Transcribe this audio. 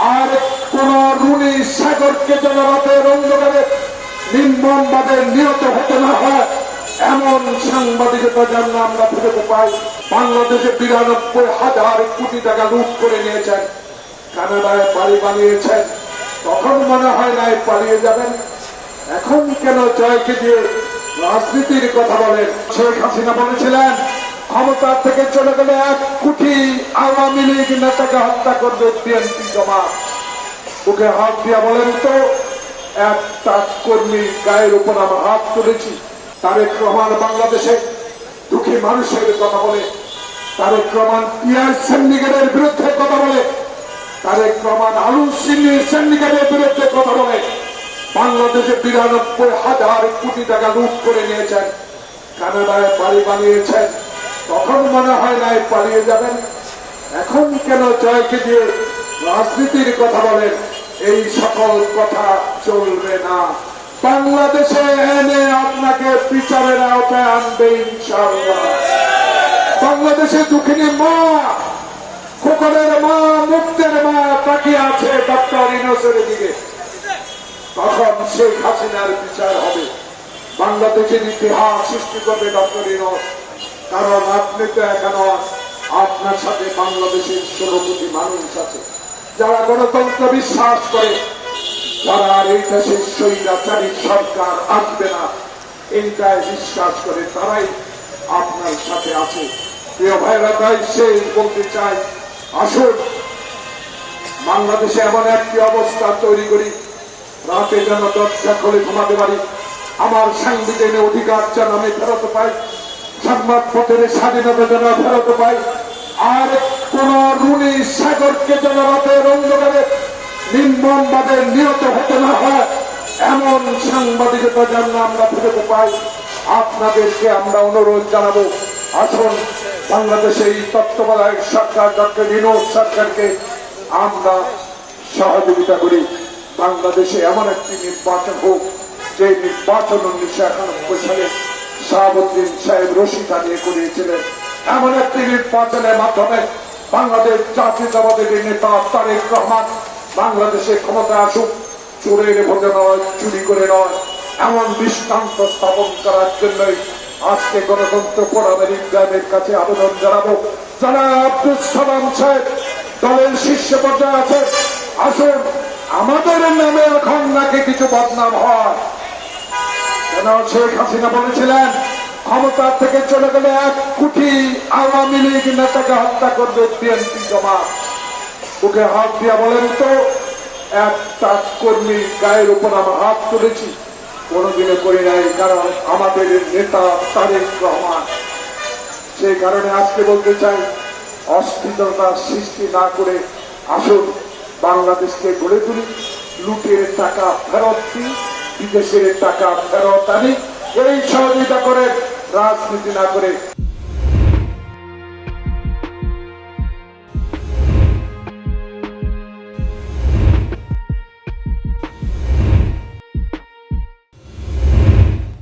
আর কোন রুনি সাগরকে যেন রাতের অন্ধকারে নির্মমভাবে নিহত হতে না হয়, এমন সাংবাদিকতা যেন আমরা ফেরত পাই। বাংলাদেশে বিরানব্বই হাজার কোটি টাকা লুট করে নিয়েছেন। কানাডায় বাড়ি বানিয়েছেন। তখন মনে হয় নাই পালিয়ে যাবেন। এখন কেন জয়কে দিয়ে রাজনীতির কথা বলেন? শেখ হাসিনা বলেছিলেন ক্ষমতা থেকে চলে গেলে এক কোটি আওয়ামী লীগ নেতাকে হত্যা করবে বিএনপি জমা ওকে হাত দিয়া বলেন তো, একটা কর্মী গায়ের উপর আমার হাত তুলেছি। তারেক রহমান বাংলাদেশে দুঃখী মানুষের কথা বলে, তারেক রহমান পিয়ার সিন্ডিকেটের বিরুদ্ধে কথা বলে, তারেক রহমান আলু সিন্নি সিন্ডিকেটের বিরুদ্ধে কথা বলে। বাংলাদেশে বিরানব্বই হাজার কোটি টাকা লুট করে নিয়েছেন, কানাডায় বাড়ি বানিয়েছেন তখন মনে হয় নাই পালিয়ে যাবেন। এখন কেন জয়কে দিয়ে রাজনীতির কথা বলেন? এই সকল কথা চলবে না। বাংলাদেশে এনে আপনাকে বিচারের আওতায় আনবে ইনশাআল্লাহ। বাংলাদেশে দুঃখিনী মা, খোকনের মা, মুক্তের মা তাকিয়ে আছে ডক্টর ইনোসের দিকে। তখন শেখ হাসিনার বিচার হবে। বাংলাদেশের ইতিহাস সৃষ্টি করবে ডক্টর ইনোস। কারণ আপনি তো এখনও আপনার সাথে বাংলাদেশের ষোলো কোটি মানুষ আছে। যারা গণতন্ত্র বিশ্বাস করে, যারা আর এই দেশের স্বৈরাচারী সরকার আসবে না এইটায় বিশ্বাস করে তারাই আপনার সাথে আছে। প্রিয় ভাইরা, তাই সেই বলতে চাই, আসুন, বাংলাদেশে এমন একটি অবস্থা তৈরি করি, রাতে যেন দরজা খুলে ঘুমাতে পারি। আমার সাংবিধানিক অধিকার যেন আমি ফেরত পাই সংবাদ পথের স্বাধীনতা যেন ফেরত পাই। আর কোন রুনি সাগরকে যেন রাতের অন্ধকারে নির্মমভাবে নিহত হতে না হয়, এমন সাংবাদিকতা যেন আমরা ফেরত পাই। আপনাদেরকে আমরা অনুরোধ জানাব, আসুন বাংলাদেশে এই তত্ত্বাবধায়ক সরকার ডক্টর বিনোদ সরকারকে আমরা সহযোগিতা করি। বাংলাদেশে এমন একটি নির্বাচন হোক, যে নির্বাচন উনিশশো একানব্বই সালে শাহাবুদ্দিন সাহেব রশিদা নিয়ে করিয়েছিলেন। এমন একটি নির্বাচনের মাধ্যমে বাংলাদেশ জাতীয়তাবাদের নেতা তারেক রহমান বাংলাদেশে ক্ষমতা আসুক, চোরের ভোটে নয়, চুরি করে নয়, এমন দৃষ্টান্ত স্থাপন করার জন্যই আজকে গণতন্ত্র ফোরামের ইসলামের কাছে আবেদন জানাব। যারা আব্দুল সালাম সাহেব, দলের শীর্ষ পর্যায়ে আছে আসুন, আমাদের নামে এখন নাকি কিছু বদনাম হয়। কেন শেখ হাসিনা বলেছিলেন, ক্ষমতা থেকে চলে গেলে এক কোটি আওয়ামী লীগ নেতাকে হত্যা করবে বিএনপি জমা ওকে হাত দিয়া বলেন তো, একটা কর্মী গায়ের উপর আমার হাত তুলেছি কোনোদিনে করি নাই, কারণ আমাদের নেতা তারেক রহমান। সেই কারণে আজকে বলতে চাই, অস্থিরতা সৃষ্টি না করে আসুন, বাংলাদেশকে গড়ে তুলি, লুটের টাকা ফেরত দিই। বিদেশের টাকা ফেরত আনি। এই সহযোগিতা করে রাজনীতি না করে